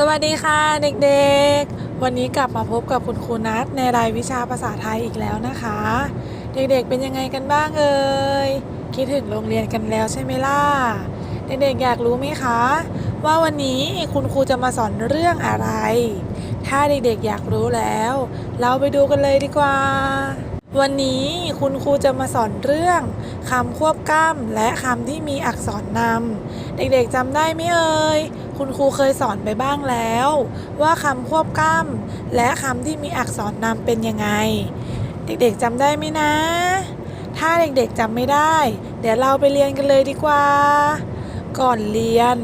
สวัสดีค่ะเด็กๆ วันนี้กลับมาพบกับคุณครูนัทในรายวิชาภาษาไทยอีกแล้วนะคะ เด็กๆเป็นยังไงกันบ้างเอ่ยคิดถึงโรงเรียนกันแล้วใช่ไหมล่ะเด็กๆอยากรู้ไหมคะ ว่าวันนี้คุณครูจะมาสอนเรื่องอะไร ถ้าเด็กๆอยากรู้แล้ว เราไปดูกันเลยดีกว่า วันนี้คุณครูจะมาสอนเรื่องคำควบกล้ำและคำที่มีอักษรนำเด็กๆจำได้ไหมเอ่ย คุณครูเคยสอนไปบ้างแล้ว ว่าคำควบกล้ำและคำที่มีอักษรนำเป็นยังไง เด็กๆจำได้ไหมนะ ถ้าเด็กๆจำไม่ได้ เดี๋ยวเราไปเรียนกันเลยดีกว่า ก่อนเรียน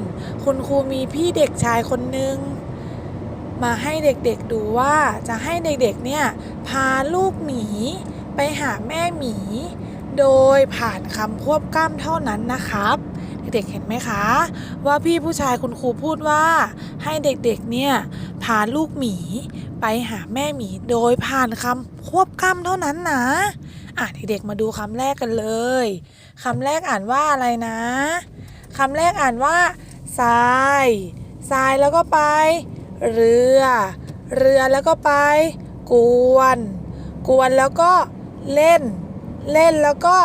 คุณครูมีพี่เด็กชายคนหนึ่งมาให้เด็กๆดูว่าจะให้เด็กๆเนี่ยพาลูกหมีไปหาแม่หมี โดยผ่านคำควบกล้ำเท่านั้นนะครับ เด็กๆเห็นไหมคะ ว่าพี่ผู้ชายคุณครูพูดว่าให้เด็กๆเนี่ยพาลูกหมีไปหาแม่หมีโดยผ่านคำควบกล้ำเท่านั้นนะอะเด็กๆมาดูคำแรกกันเลยคำแรกอ่านว่าอะไรนะคำแรกอ่านว่าทรายทรายแล้วก็ไป เรือ เรือแล้วก็ไป กวน กวนแล้วก็เล่น เล่นแล้วก็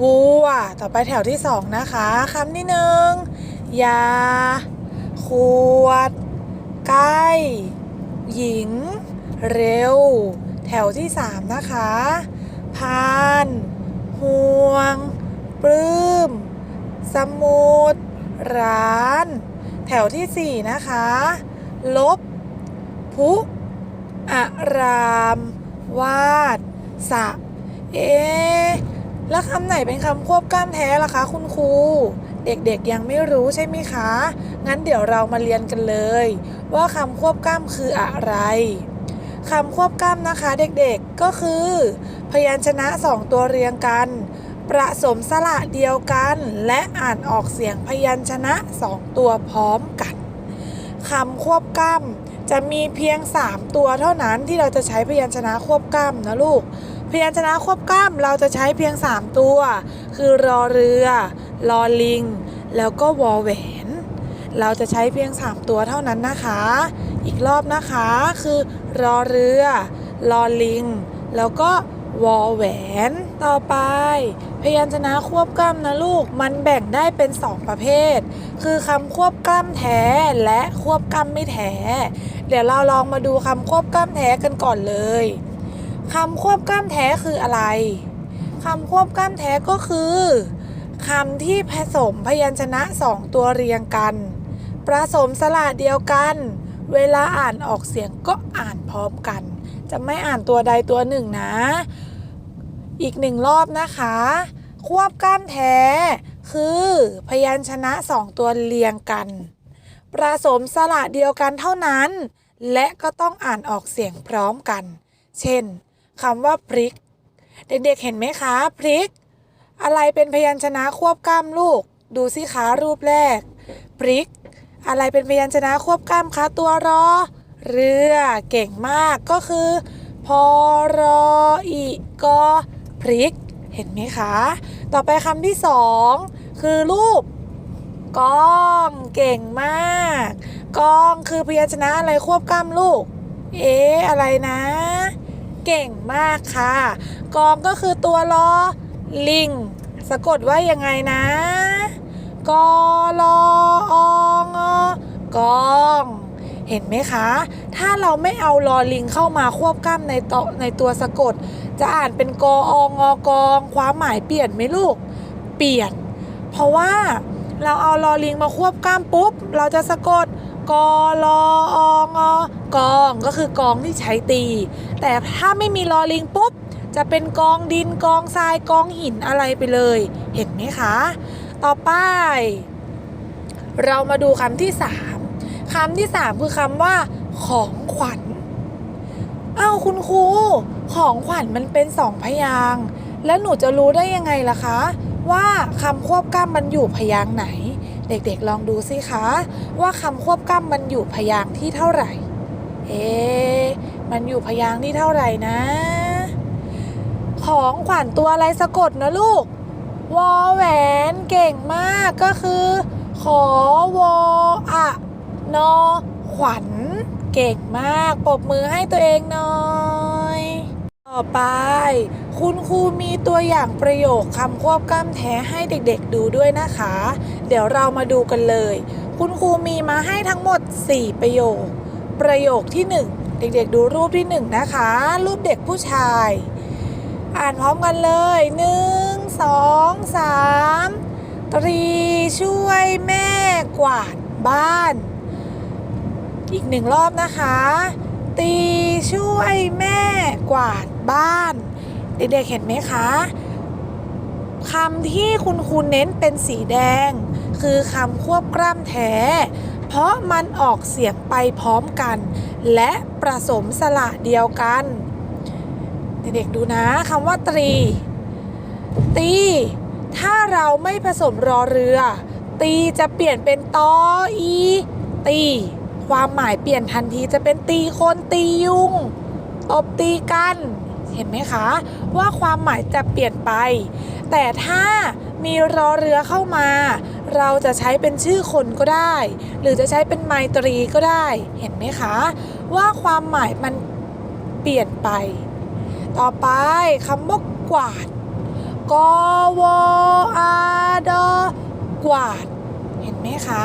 วัว ต่อไปแถวที่สองนะคะคำที่หนึ่งยา ขวด ใกล้ หญิง เร็ว แถวที่สามนะคะ พาน ห่วง ปลื้ม สมุด ร้าน แถวที่สี่นะคะ ลบ พุอาราม วาดสะ เอ แล้วคำไหนเป็นคำควบกล้ำแท้ล่ะคะ คุณครู เด็กๆยังไม่รู้ใช่ไหมคะ งั้นเดี๋ยวเรามาเรียนกันเลย ว่าคำควบกล้ำคืออะไรคำควบกล้ำนะคะเด็กๆก็คือ พยัญชนะสองตัวเรียงกัน ประสมสระเดียวกัน และอ่านออกเสียงพยัญชนะสองตัวพร้อมกันคำควบกล้ำจะมีเพียง 3 ตัวเท่านั้นที่เราจะใช้พยัญชนะควบกล้ำนะลูก พยัญชนะควบกล้ำเราจะใช้เพียง 3 ตัว คือรอเรือลอลิง แล้วก็วอแหวน เราจะใช้เพียง 3 ตัวเท่านั้นนะคะ อีกรอบนะคะคือรอเรือลอลิง แล้วก็วอแหวน ต่อไป พยัญชนะควบกล้ำนะลูก มันแบ่งได้เป็น 2 ประเภท คือคำควบกล้ำแท้และควบกล้ำไม่แท้ เดี๋ยวเราลองมาดูคำควบกล้ำแท้กันก่อนเลย คำควบกล้ำแท้คืออะไรคำควบกล้ำแท้ก็คือคำที่ผสมพยัญชนะสองตัวเรียงกัน ประสมสระเดียวกัน เวลาอ่านออกเสียงก็อ่านพร้อมกัน จะไม่อ่านตัวใดตัวหนึ่งนะ อีกหนึ่งรอบนะคะ ควบกล้ำแท้ คือพยัญชนะสองตัวเรียงกัน ประสมสระเดียวกันเท่านั้น และก็ต้องอ่านออกเสียงพร้อมกัน เช่น คำว่าพริก เด็กๆเห็นไหมคะพริก อะไรเป็นพยัญชนะควบกล้ำลูก ดูสิคะรูปแรกพริก อะไรเป็นพยัญชนะควบกล้ำคะตัวรอ เรือเก่งมากก็คือพอรออีกอพริก เห็นไหมคะ ต่อไปคำที่สองคือรูปกองเก่งมากกองคือพยัญชนะอะไรควบกล้ำลูก เอ๊อะไรนะ เก่งมากค่ะ กองก็คือตัวรอลิง สะกดว่ายังไงนะกอลอองกองเห็นไหมคะ ถ้าเราไม่เอาลอลิงเข้ามาควบกล้ำในตในตัวสะกด จะอ่านเป็นกอองอกอง ความหมายเปลี่ยนไหมลูก เปลี่ยน เพราะว่าเราเอาลอลิงมาควบกล้ามปุ๊บ เราจะสะกด กอลอองอกองก็คือกองที่ใช้ตี แต่ถ้าไม่มีลอลิงปุ๊บ จะเป็นกองดินกองทรายกองหินอะไรไปเลย เห็นไหมคะ ต่อไป เรามาดูคำที่สามคำที่สามคือคำว่า ของขวัญเอ้าคุณครูของขวัญมันเป็นสองพยางแล้วหนูจะรู้ได้ยังไงล่ะคะ ว่าคำควบกล้ำมันอยู่พยางไหน เด็กๆลองดูสิคะ ว่าคำควบกล้ำมันอยู่พยางค์ที่เท่าไหร่ เอ๊มันอยู่พยางค์ที่เท่าไหร่นะ ของขวัญตัวอะไรสะกดนะลูก วอแหวนเก่งมากก็คือ ขอวออะนอขขวัญเก่งมากปรบมือให้ตัวเองหน่อย ต่อไป คุณครูมีตัวอย่างประโยคคำควบกล้ำแท้ให้เด็กๆดูด้วยนะคะ เดี๋ยวเรามาดูกันเลย คุณครูมีมาให้ทั้งหมด 4 ประโยค ประโยคที่ 1 เด็กๆดูรูปที่ 1 นะคะ รูปเด็กผู้ชาย อ่านพร้อมกันเลย 1 2 3 ตรีช่วยแม่กวาดบ้าน อีกหนึ่งรอบนะคะ ตีช่วยแม่กวาดบ้าน เด็กๆเห็นไหมคะคำที่คุณครูเน้นเป็นสีแดง คือคำควบกล้ำแท้ เพราะมันออกเสียงไปพร้อมกัน และประสมสระเดียวกันเด็กๆดูนะคำว่าตรี ตี ถ้าเราไม่ผสมรอเรือ ตีจะเปลี่ยนเป็นตออี ตี ความหมายเปลี่ยนทันทีจะเป็นตีคนตียุง ตบตีกัน เห็นไหมคะว่าความหมายจะเปลี่ยนไป แต่ถ้ามีรอเรือเข้ามา เราจะใช้เป็นชื่อคนก็ได้ หรือจะใช้เป็นไมตรีก็ได้ เห็นไหมคะ ว่าความหมายมันเปลี่ยนไป ต่อไปคำว่ากวาดกวอาดกวาด เห็นไหมคะ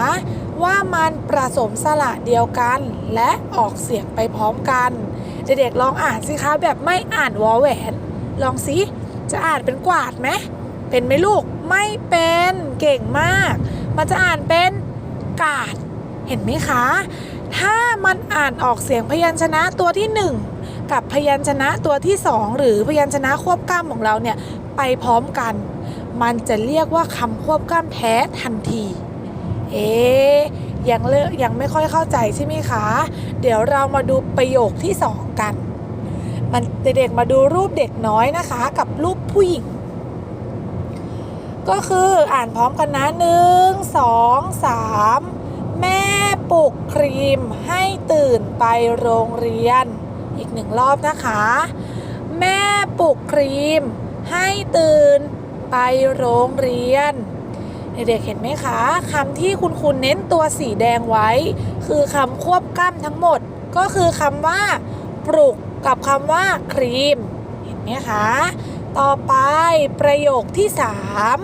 ว่ามันประสมสระเดียวกัน และออกเสียงไปพร้อมกัน เด็กๆลองอ่านสิคะแบบไม่อ่านวอแหวนลองสิจะอ่านเป็นกวาดไหมเป็นไหมลูกไม่เป็นเก่งมาก มันจะอ่านเป็นกาด เห็นไหมคะ ถ้ามันอ่านออกเสียงพยัญชนะตัวที่หนึ่งกับพยัญชนะตัวที่สองหรือพยัญชนะควบกล้ำของเราเนี่ยไปพร้อมกัน มันจะเรียกว่าคำควบกล้ำแท้ทันที เอ๊ ยังเลอกยังไม่ค่อยเข้าใจใช่ไหมคะ เดี๋ยวเรามาดูประโยคที่สองกัน มันเด็กๆมาดูรูปเด็กน้อยนะคะ กับรูปผู้หญิง ก็คืออ่านพร้อมกันนะหนึ่งสองสามแม่ปลุกครีมให้ตื่นไปโรงเรียน อีกหนึ่งรอบนะคะ แม่ปลุกครีมให้ตื่นไปโรงเรียน เด็กๆเห็นไหมคะคำที่คุณคุณเน้นตัวสีแดงไว้ คือคำควบกล้ำทั้งหมด ก็คือคำว่า ปลุกกับคำว่าครีม เห็นไหมคะ ต่อไปประโยคที่สาม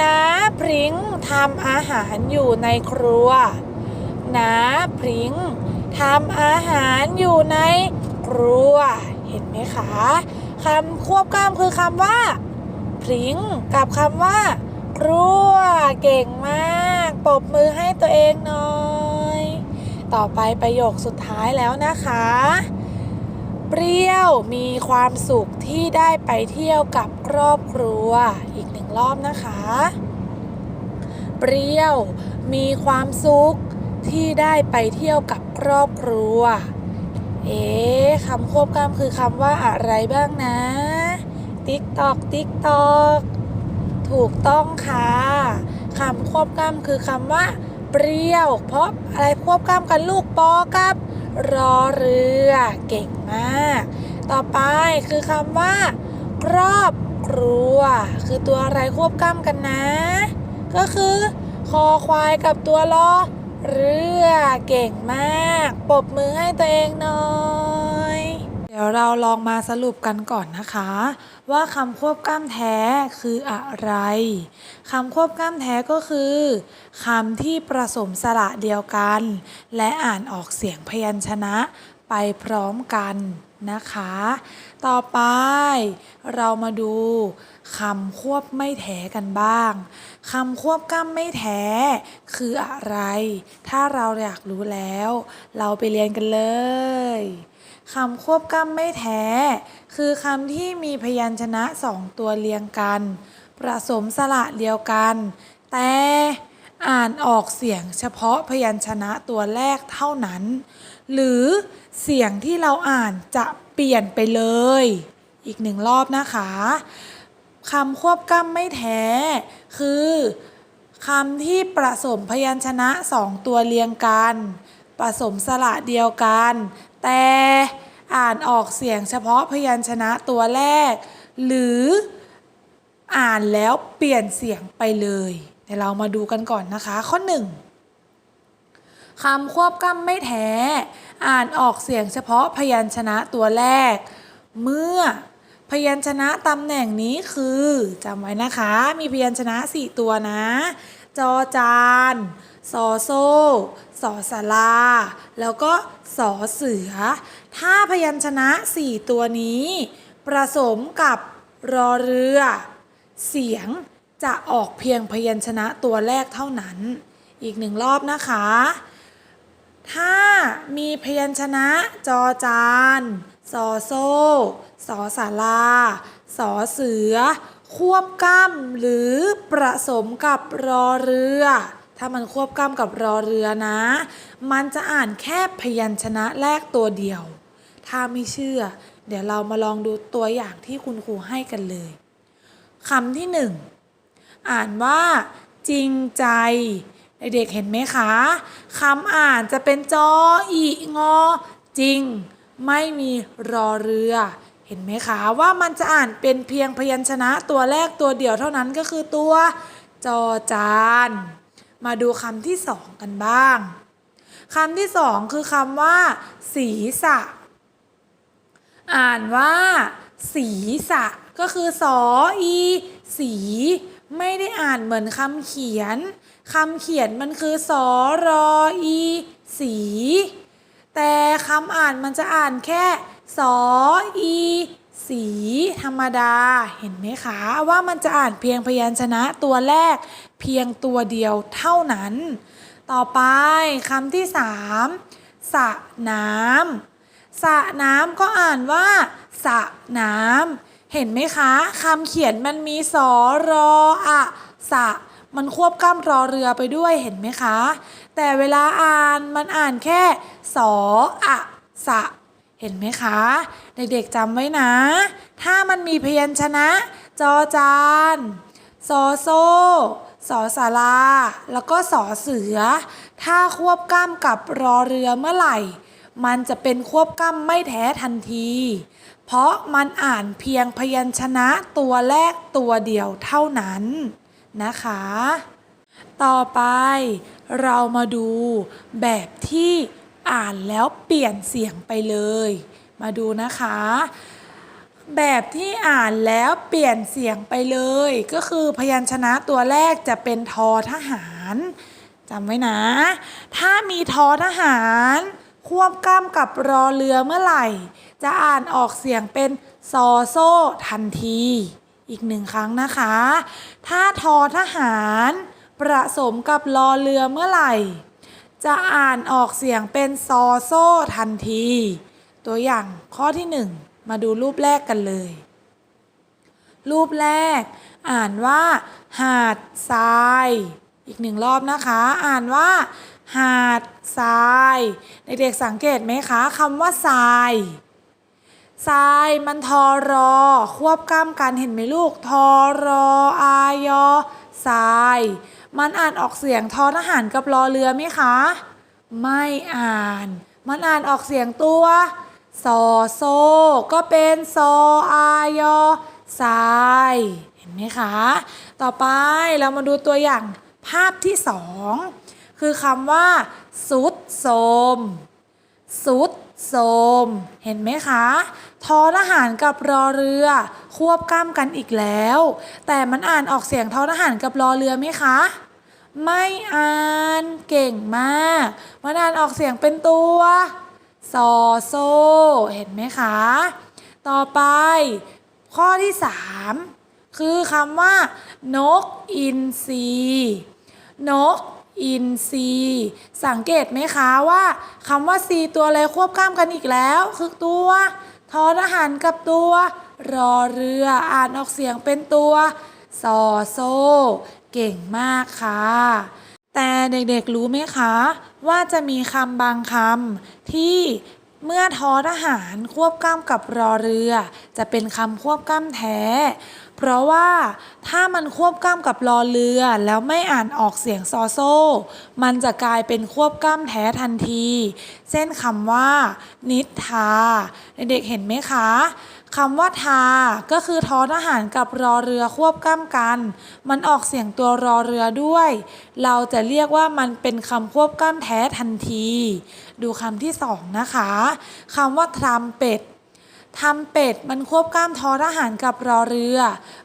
น้าพริ้งทำอาหารอยู่ในครัวน้าพริ้งทำอาหารอยู่ในครัว เห็นไหมคะคำควบกล้ำคือคำว่าพริ้งกับคำว่า รัวเก่งมากปรบมือให้ตัวเองหน่อย ต่อไปประโยคสุดท้ายแล้วนะคะ เปรี้ยวมีความสุขที่ได้ไปเที่ยวกับครอบครัว อีกหนึ่งรอบนะคะ เปรี้ยวมีความสุขที่ได้ไปเที่ยวกับครอบครัว เอ๊คำควบกล้ำคือคำว่าอะไรบ้างนะ ติ๊กตอก ติ๊กตอก ถูกต้องค่ะคำควบกล้ำคือคำว่า เปรี้ยว เพราะอะไรควบกล้ำกันลูกปอกับ รอเรือเก่งมาก ต่อไปคือคำว่า ครอบครัว คือตัวอะไรควบกล้ำกันนะ ก็คือ คอควายกับตัวรอเรือเก่งมาก ปบมือให้ตัวเองหน่อย เดี๋ยวเราลองมาสรุปกันก่อนนะคะ ว่าคำควบกล้ำแท้คืออะไรคำควบกล้ำแท้ก็คือคำที่ประสมสระเดียวกัน และอ่านออกเสียงพยัญชนะไปพร้อมกันนะคะ ต่อไปเรามาดูคำควบไม่แท้กันบ้างคำควบกล้ำไม่แท้ คืออะไร ถ้าเราอยากรู้แล้ว เราไปเรียนกันเลย คำควบกล้ำไม่แท้ คือคำที่มีพยัญชนะสองตัวเรียงกัน ประสมสระเดียวกัน แต่อ่านออกเสียงเฉพาะพยัญชนะตัวแรกเท่านั้น หรือเสียงที่เราอ่านจะเปลี่ยนไปเลย อีกหนึ่งรอบนะคะคำควบกล้ำไม่แท้ คือคำที่ประสมพยัญชนะสองตัวเรียงกันผสมสระเดียวกัน แต่ อ่านออกเสียงเฉพาะพยัญชนะตัวแรก หรืออ่านแล้วเปลี่ยนเสียงไปเลยเดี๋ยวเรามาดูกันก่อนนะคะ ข้อ 1คำควบกล้ำไม่แท้ อ่านออกเสียงเฉพาะพยัญชนะตัวแรก เมื่อพยัญชนะตำแหน่งนี้คือจำไว้นะคะ มีพยัญชนะ 4 ตัวนะ จอจานสอโซ สอสาราแล้วก็สอเสือ ถ้าพยัญชนะ 4 ตัวนี้ผสมกับรอเรือ เสียงจะออกเพียงพยัญชนะตัวแรกเท่านั้น อีกหนึ่งรอบนะคะ ถ้ามีพยัญชนะจอจานสอโซ่สอสาราสอเสือ ควบกล้ำหรือผสมกับรอเรือ ถ้ามันควบกล้ำกับรอเรือนะ มันจะอ่านแค่พยัญชนะแรกตัวเดียว ถ้าไม่เชื่อ เดี๋ยวเรามาลองดูตัวอย่างที่คุณครูให้กันเลยคำที่หนึ่งอ่านว่า จริงใจ เด็กๆเห็นไหมคะคำอ่านจะเป็นจออีงอ จริง ไม่มีรอเรือ เห็นไหมคะว่ามันจะอ่านเป็นเพียงพยัญชนะตัวแรกตัวเดียวเท่านั้นก็คือตัว จอจาน มาดูคำที่สองกันบ้างคำที่สองคือคำว่า ศีระอ่านว่า ศีระก็คือสออีสีไม่ได้อ่านเหมือนคำเขียนคำเขียนมันคือสอรออีสี แต่คำอ่านมันจะอ่านแค่สออี สีธรรมดาเห็นไหมคะ ว่ามันจะอ่านเพียงพยัญชนะตัวแรกเพียงตัวเดียวเท่านั้น ต่อไปคำที่สามสะน้ำสะน้ำก็อ่านว่าสะน้ำเห็นไหมคะคำเขียนมันมีสอรออะสะมันควบกล้ำรอเรือไปด้วยเห็นไหมคะ แต่เวลาอ่านมันอ่านแค่สออะสะ เห็นไหมคะ เด็กๆจำไว้นะ ถ้ามันมีพยัญชนะ จอจานซอโซ่สอสาราแล้วก็สอเสือ ถ้าควบกล้ำกับรอเรือเมื่อไหร่ มันจะเป็นควบกล้ำไม่แท้ทันที เพราะมันอ่านเพียงพยัญชนะตัวแรกตัวเดียวเท่านั้นนะคะ ต่อไปเรามาดูแบบที่ อ่านแล้วเปลี่ยนเสียงไปเลย มาดูนะคะ แบบที่อ่านแล้วเปลี่ยนเสียงไปเลย ก็คือพยัญชนะตัวแรกจะเป็นทอทหารจำไว้นะ ถ้ามีทอทหาร ควบกล้ำกับรอเรือเมื่อไหร่ จะอ่านออกเสียงเป็นซอโซทันที อีกหนึ่งครั้งนะคะ ถ้าทอทหารผสมกับรอเรือเมื่อไหร่ จะอ่านออกเสียงเป็นซอโซ่ทันที ตัวอย่างข้อที่หนึ่งมาดูรูปแรกกันเลย รูปแรก อ่านว่า หาดทราย อีกหนึ่งรอบนะคะ อ่านว่า หาดทรายเด็กๆสังเกตไหมคะคำว่าทรายทรายมันทอรอ ควบกล้ำกันเห็นไหมลูก ทอรออายอทราย มันอ่านออกเสียงทอทหารกับรอเรือไหมคะ ไม่อ่าน มันอ่านออกเสียงตัวซอโซ ก็เป็นซออายอทรายเห็นไหมคะ ต่อไปเรามาดูตัวอย่างภาพที่สองคือคำว่า สุดโสม สุดโสม เห็นไหมคะทอทหารกับรอเรือ ควบกล้ำกันอีกแล้ว แต่มันอ่านออกเสียงทอทหารกับรอเรือไหมคะ ไม่อ่านเก่งมากมันอ่านออกเสียงเป็นตัวซอโซ เห็นไหมคะ ต่อไป ข้อที่สามคือคำว่า นกอินทรีนกอินทรีสังเกตไหมคะว่าคำว่าซีตัวอะไรควบกล้ำกันอีกแล้ว คือตัวทอทหารกับตัว รอเรืออ่านออกเสียงเป็นตัวซอโซ เก่งมากค่ะ แต่เด็กๆรู้ไหมคะ ว่าจะมีคำบางคำที่เมื่อท้อทหารควบกล้ำกับรอเรือ จะเป็นคำควบกล้ำแท้ เพราะว่าถ้ามันควบกล้ำกับรอเรือ แล้วไม่อ่านออกเสียงซอโซ่ มันจะกลายเป็นควบกล้ำแท้ทันที เช่นคำว่า นิทา เด็กๆเห็นไหมคะ คำว่าทา ก็คือท้อทหารกับรอเรือควบกล้ำกัน มันออกเสียงตัวรอเรือด้วย เราจะเรียกว่ามันเป็นคำควบกล้ำแท้ทันที ดูคำที่สองนะคะคำว่าทรัมเป็ดทำเป็ดมันควบกล้ามทอทหารกับรอเรือ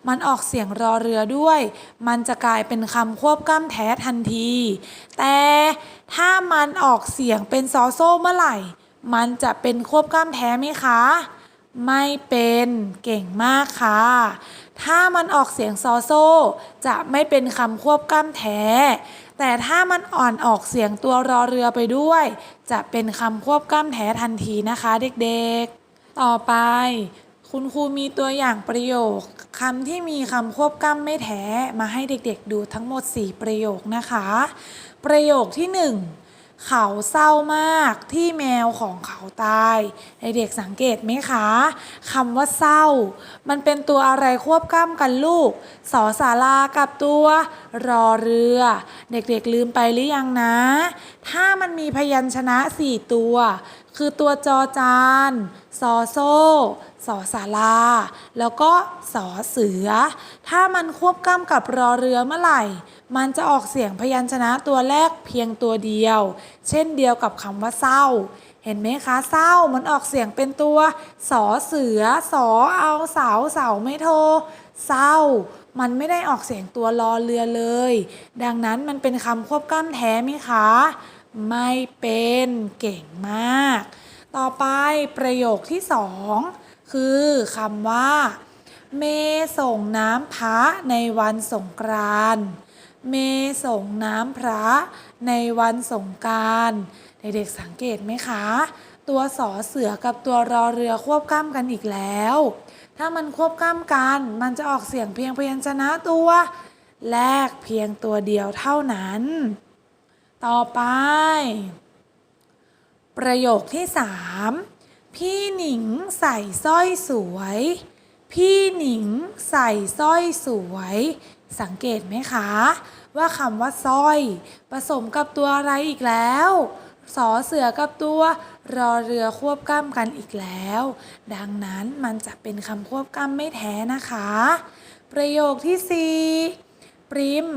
มันออกเสียงรอเรือด้วย มันจะกลายเป็นคำควบกล้ามแท้ทันที แต่ถ้ามันออกเสียงเป็นซอโซ่เมื่อไหร่ มันจะเป็นควบกล้ามแท้ไหมคะ ไม่เป็นเก่งมากค่ะ ถ้ามันออกเสียงซอโซ จะไม่เป็นคำควบกล้ามแท้ แต่ถ้ามันอ่อนออกเสียงตัวรอเรือไปด้วย จะเป็นคำควบกล้ามแท้ทันทีนะคะเด็กๆ ต่อไปคุณครูมีตัวอย่างประโยคคำที่มีคำควบกล้ำไม่แท้มาให้เด็กๆดูทั้งหมด 4 ประโยคนะคะ ประโยคที่ 1 เขาเศร้ามากที่แมวของเขาตายเด็กๆสังเกตไหมคะคำว่าเศร้า มันเป็นตัวอะไรควบกล้ำกันลูกสอสารากับตัวรอเรือ เด็กๆลืมไปหรือยังนะ ถ้ามันมีพยัญชนะสี่ตัว คือตัวจอจานซอโซ่สอสารา แล้วก็สอเสือ ถ้ามันควบกล้ำกับรอเรือเมื่อไหร่ มันจะออกเสียงพยัญชนะตัวแรกเพียงตัวเดียว เช่นเดียวกับคำว่าเศร้า เห็นไหมคะเศร้ามันออกเสียงเป็นตัวสอเสือสอเอาเสาเสาไม่โท เศร้า มันไม่ได้ออกเสียงตัวรอเรือเลย ดังนั้นมันเป็นคำควบกล้ำแท้ไหมคะ ไม่เป็นเก่งมาก ต่อไปประโยคที่สองคือคำว่า เมส่งน้ำพระในวันสงกรานต์เมส่งน้ำพระในวันสงกรารเด็กๆสังเกตไหมคะ ตัวสอเสือกับตัวรอเรือควบกล้ำกันอีกแล้ว ถ้ามันควบกล้ำกัน มันจะออกเสียงเพียงพยัญชนะตัวแรกเพียงตัวเดียวเท่านั้น ต่อไป ประโยคที่3พี่หนิงใส่สร้อยสวย พี่หนิงใส่สร้อยสวย สังเกตไหมคะ ว่าคำว่าสร้อยผสมกับตัวอะไรอีกแล้วสอเสือกับตัวรอเรือควบกล้ำกันอีกแล้ว ดังนั้นมันจะเป็นคำควบกล้ำไม่แท้นะคะ ประโยคที่ 4 ปริม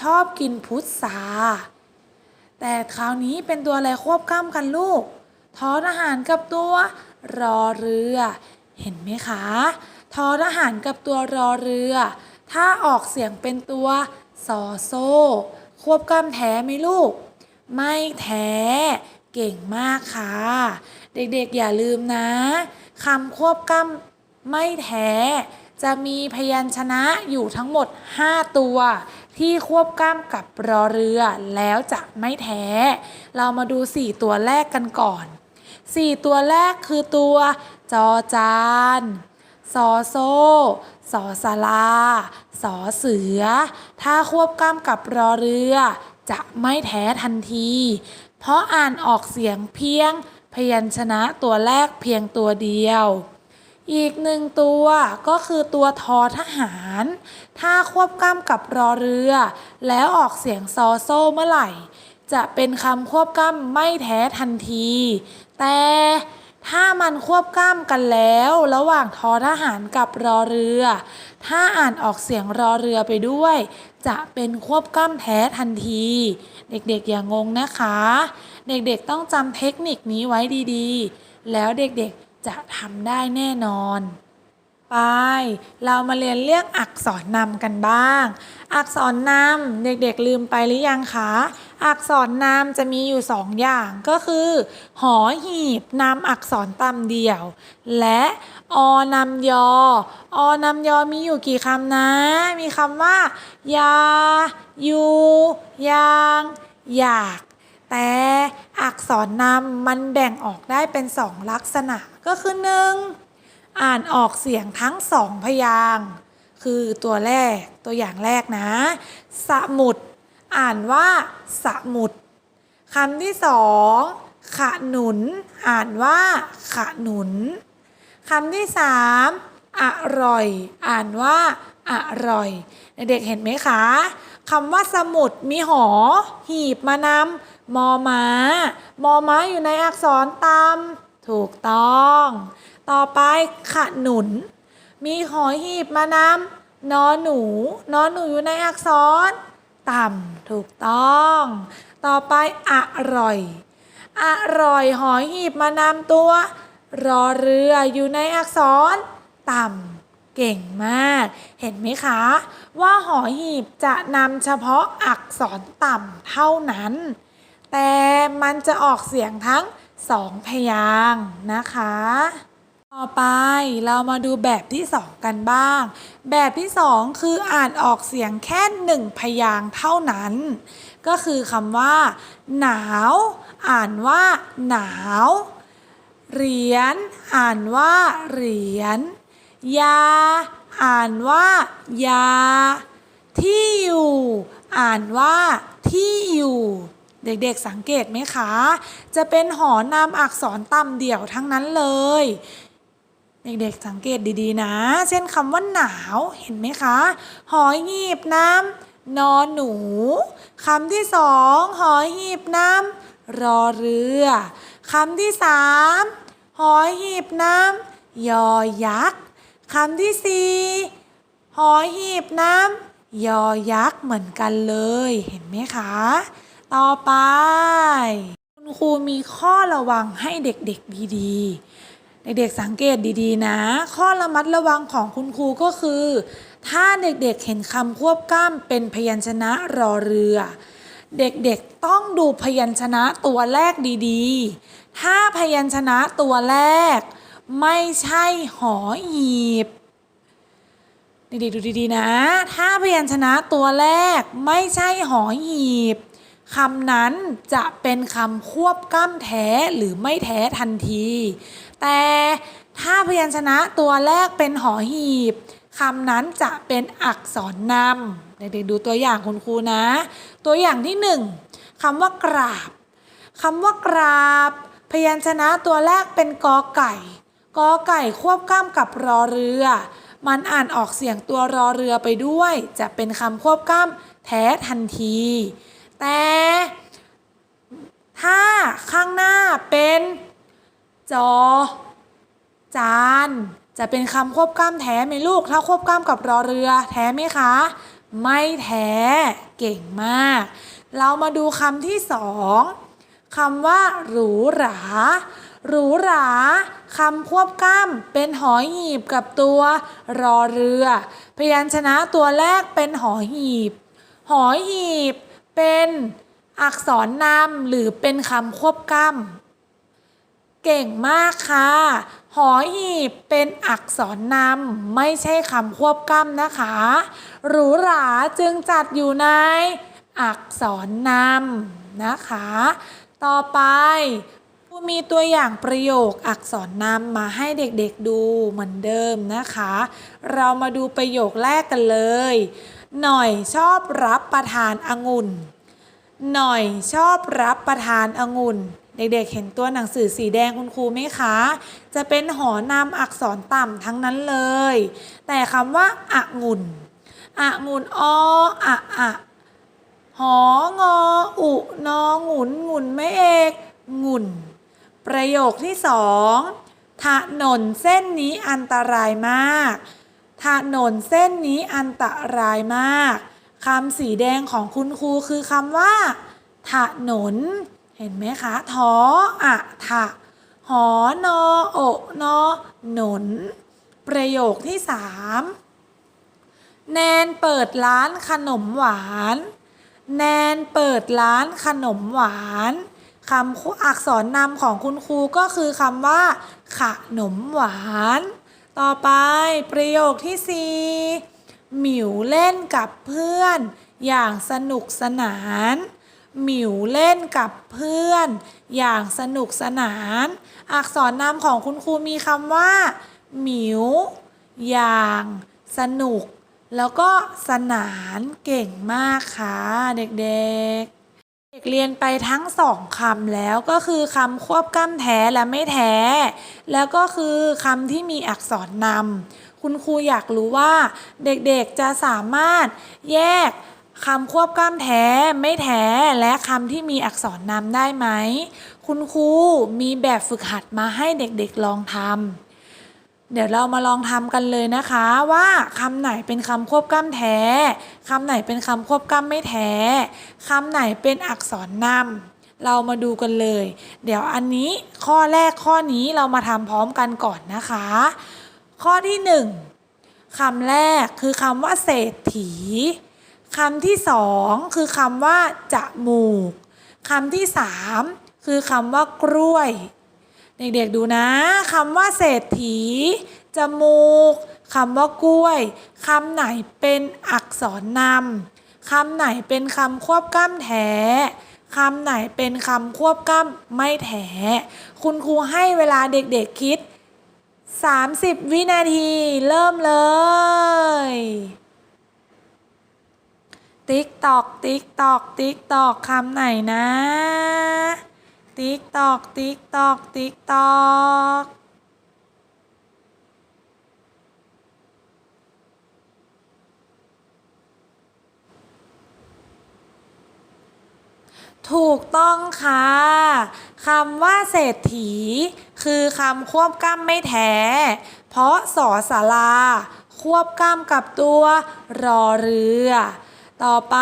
ชอบกินพุทรา แต่คราวนี้เป็นตัวอะไรควบกล้ำกันลูกทอทหารกับตัวรอเรือ เห็นไหมคะทอทหารกับตัวรอเรือ ถ้าออกเสียงเป็นตัวซอโซ ควบกล้ำแท้ไหมลูก ไม่แท้ เก่งมากค่ะ เด็กๆอย่าลืมนะคำควบกล้ำไม่แท้ จะมีพยัญชนะอยู่ทั้งหมด 5 ตัว ที่ควบกล้ำกับรอเรือแล้วจะไม่แท้ เรามาดู 4 ตัวแรกกันก่อน 4 ตัวแรกคือตัวจอจานซอโซสอสาราสอเสือ ถ้าควบกล้ำกับรอเรือ จะไม่แท้ทันที เพราะอ่านออกเสียงเพียงพยัญชนะตัวแรกเพียงตัวเดียว อีกหนึ่งตัวก็คือตัวทอทหาร ถ้าควบกล้ำกับรอเรือ แล้วออกเสียงซอโซ่เมื่อไหร่ จะเป็นคำควบกล้ำไม่แท้ทันที แต่ถ้ามันควบกล้ำกันแล้วระหว่างทอทหารกับรอเรือ ถ้าอ่านออกเสียงรอเรือไปด้วย จะเป็นควบกล้ำแท้ทันที เด็กๆอย่างงนะคะ เด็กๆต้องจำเทคนิคนี้ไว้ดีๆ แล้วเด็กๆ จะทำได้แน่นอน ไป เรามาเรียนเรื่องอักษรนำกันบ้าง อักษรนำเด็กๆลืมไปหรือยังคะ อักษรนำจะมีอยู่สองอย่างก็คือ หอหีบนำอักษรตำเดี่ยว และอนำยอ อนำยอมีอยู่กี่คำนะ มีคำว่า ยา ยู ยาง อยาก แต่อักษรนำมันแบ่งออกได้เป็นสองลักษณะก็คือหนึ่งอ่านออกเสียงทั้งสองพยางค์คือตัวแรกตัวอย่างแรกนะ สมุด อ่านว่า สมุดคำที่สองขนุน อ่านว่าขนุนคำที่สามอร่อย อ่านว่า อร่อย เด็กเห็นไหมคะคำว่าสมุดมีหอ หีบมานำ มอม้ามอม้าอยู่ในอักษรตามถูกต้อง ต่อไปขนุน มีหอยหีบมานำนอหนูนอหนูอยู่ในอักษรต่ำถูกต้อง ต่อไปอร่อย อร่อยหอยหีบมานำตัว รอเรืออยู่ในอักษรต่ำเก่งมาก เห็นไหมคะ ว่าหอหีบจะนำเฉพาะอักษรต่ำเท่านั้น แต่มันจะออกเสียงทั้งสองพยางค์นะคะ ต่อไปเรามาดูแบบที่สองกันบ้าง แบบที่สองคืออ่านออกเสียงแค่หนึ่งพยางค์เท่านั้น ก็คือคำว่า หนาว อ่านว่าหนาวเหรียญอ่านว่าเหรียญยา อ่านว่า ยา ที่อยู่ อ่านว่าที่อยู่ เด็กๆสังเกตไหมคะ จะเป็นหอนามอักษรต่ำเดี่ยวทั้งนั้นเลย เด็กๆสังเกตดีๆนะ เช่นคำว่าหนาวเห็นไหมคะ หอยหีบน้ำนอนหนูคำที่สองหอยหีบน้ำรอเรือคำที่สามหอยหีบน้ำยอยักษ์คำที่สี่หอยหีบน้ำยอยักษ์เหมือนกันเลย เห็นไหมคะ ต่อไป คุณครูมีข้อระวังให้เด็กๆดีๆ เด็กๆสังเกตดีๆนะ ข้อระมัดระวังของคุณครูก็คือ ถ้าเด็กๆเห็นคำควบกล้ำเป็นพยัญชนะรอเรือ เด็กๆต้องดูพยัญชนะตัวแรกดีๆ ถ้าพยัญชนะตัวแรก ไม่ใช่หอหีบเด็กๆดูดีๆนะ ถ้าพยัญชนะตัวแรกไม่ใช่หอหีบ คำนั้นจะเป็นคำควบกล้ำแท้หรือไม่แท้ทันที แต่ถ้าพยัญชนะตัวแรกเป็นหอหีบคำนั้นจะเป็นอักษรนำเด็กๆดูตัวอย่างคุณครูนะ ตัวอย่างที่หนึ่งคำว่ากราบคำว่ากราบ พยัญชนะตัวแรกเป็นกอไก่กอไก่ควบกล้ำกับรอเรือ มันอ่านออกเสียงตัวรอเรือไปด้วย จะเป็นคำควบกล้ำแท้ทันที แต่ ถ้าข้างหน้าเป็นจอ จาน จะเป็นคำควบกล้ำแท้ไหมลูก ถ้าควบกล้ำกับรอเรือ แท้ไหมคะ ไม่แท้เก่งมาก เรามาดูคำที่สองคำว่า หรูหราหรูหราคำควบกล้ำเป็นหอหีบกับตัวรอเรือ พยัญชนะตัวแรกเป็นหอหีบ หอหีบ เป็นอักษรนำหรือเป็นคำควบกล้ำเก่งมากค่ะ หอหีบเป็นอักษรนำไม่ใช่คำควบกล้ำนะคะ หรูหราจึงจัดอยู่ในอักษรนำนะคะ ต่อไปผู้มีตัวอย่างประโยคอักษรนำมาให้เด็กๆดูเหมือนเดิมนะคะ เรามาดูประโยคแรกกันเลย หน่อยชอบรับประทานองุ่น หน่อยชอบรับประทานองุ่น เด็กๆเห็นตัวหนังสือสีแดงคุณครูไหมคะ จะเป็นหอนามอักษรต่ำทั้งนั้นเลย แต่คำว่าองุ่นองุ่นออะอะหองออุนองุนงุนไม่เอกงุ่น ประโยคที่สองถนนเส้นนี้อันตรายมาก ถนนเส้นนี้อันตรายมากคำสีแดงของคุณครูคือคำว่าถนน เห็นไหมคะทออะทะหอนอโอนอหนน ประโยคที่สามแนนเปิดร้านขนมหวาน แนนเปิดร้านขนมหวานคำอักษรนำของคุณครูก็คือคำว่า ขนมหวาน ต่อไปประโยคที่สี่หมิวเล่นกับเพื่อน อย่างสนุกสนาน หมิวเล่นกับเพื่อน อย่างสนุกสนาน อักษรนำของคุณครูมีคำว่า หมิว อย่าง สนุก แล้วก็สนานเก่งมากค่ะเด็กๆ เด็กเรียนไปทั้งสองคำแล้วก็คือคำควบกล้ำแท้และไม่แท้ แล้วก็คือคำที่มีอักษรนำคุณครูอยากรู้ว่าเด็กๆจะสามารถแยกคำควบกล้ำแท้ไม่แท้และคำที่มีอักษรนำได้ไหม คุณครูมีแบบฝึกหัดมาให้เด็กๆลองทำ เดี๋ยวเรามาลองทำกันเลยนะคะว่าคำไหนเป็นคำควบกล้ำแท้คำไหนเป็นคำควบกล้ำไม่แท้คำไหนเป็นอักษรนำเรามาดูกันเลย เดี๋ยวอันนี้ข้อแรกข้อนี้เรามาทำพร้อมกันก่อนนะคะ ข้อที่หนึ่งคำแรกคือคำว่าเศรษฐีคำที่สองคือคำว่าจมูกคำที่สามคือคำว่ากล้วย เด็กๆดูนะคำว่าเศรษฐีจมูกคำว่ากล้วยคำไหนเป็นอักษรนำคำไหนเป็นคำควบกล้ำแท้คำไหนเป็นคำควบกล้ำไม่แท้คุณครูให้เวลาเด็กๆคิด 30 วินาทีเริ่มเลย ติ๊กตอก ติ๊กตอก ติ๊กตอกคำไหนนะ ติ๊กตอกติ๊กตอกติ๊กตอกถูกต้องค่ะคำว่าเศรษฐี คือคำควบกล้ำไม่แท้ เพราะสอสาราควบกล้ำกับตัวรอเรือ ต่อไป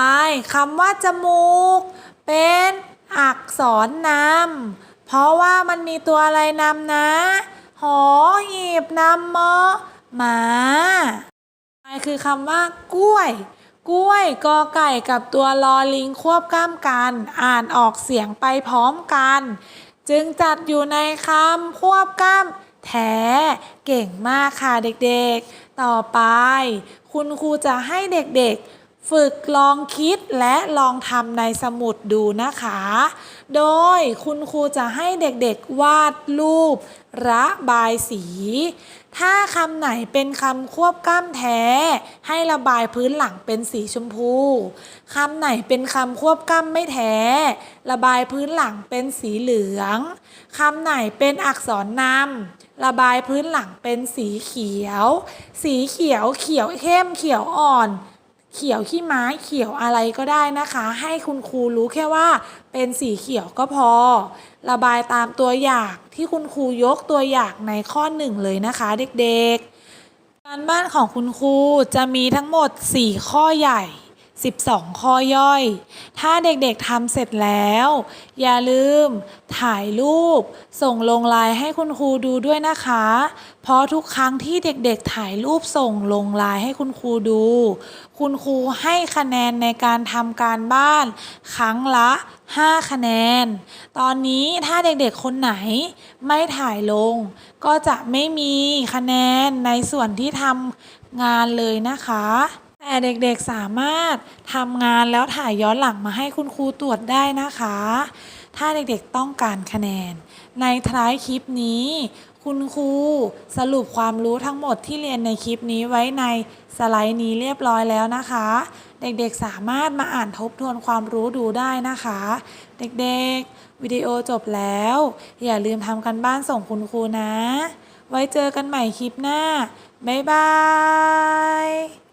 คำว่าจมูก เป็น อักษรนำเพราะว่ามันมีตัวอะไรนำนะ หอหีบนำมอหมาคือคำว่ากล้วย กล้วยกอไก่กับตัวลอลิงควบกล้ำกัน อ่านออกเสียงไปพร้อมกัน จึงจัดอยู่ในคำควบกล้ำแท้เก่งมากค่ะเด็กๆ ต่อไป คุณครูจะให้เด็กๆ ฝึกลองคิดและลองทำในสมุดดูนะคะ โดยคุณครูจะให้เด็กๆวาดรูประบายสี ถ้าคำไหนเป็นคำควบกล้ำแท้ ให้ระบายพื้นหลังเป็นสีชมพู คำไหนเป็นคำควบกล้ำไม่แท้ ระบายพื้นหลังเป็นสีเหลือง คำไหนเป็นอักษรนำระบายพื้นหลังเป็นสีเขียว สีเขียวเขียวเข้มเขียวอ่อน เขียวขี้ไม้เขียวอะไรก็ได้นะคะ ให้คุณครูรู้แค่ว่าเป็นสีเขียวก็พอ ระบายตามตัวอย่างที่คุณครูยกตัวอย่างในข้อหนึ่งเลยนะคะเด็กๆ การบ้านของคุณครูจะมีทั้งหมด 4 ข้อใหญ่ 12 ข้อย่อย ถ้าเด็กๆทำเสร็จแล้ว อย่าลืม ถ่ายรูป ส่งลงไลน์ให้คุณครูดูด้วยนะคะ เพราะทุกครั้งที่เด็กๆถ่ายรูปส่งลงไลน์ให้คุณครูดู คุณครูให้คะแนนในการทำการบ้าน ครั้งละ 5 คะแนน ตอนนี้ถ้าเด็กๆคนไหนไม่ถ่ายลง ก็จะไม่มีคะแนนในส่วนที่ทำงานเลยนะคะ แต่เด็กๆสามารถทำงานแล้วถ่ายย้อนหลังมาให้คุณครูตรวจได้นะคะ ถ้าเด็กๆต้องการคะแนน ในท้ายคลิปนี้ คุณครูสรุปความรู้ทั้งหมดที่เรียนในคลิปนี้ไว้ในสไลด์นี้เรียบร้อยแล้วนะคะ เด็กๆสามารถมาอ่านทบทวนความรู้ดูได้นะคะ เด็กๆ วิดีโอจบแล้ว อย่าลืมทำกันบ้านส่งคุณครูนะ ไว้เจอกันใหม่คลิปหน้า บ๊ายบาย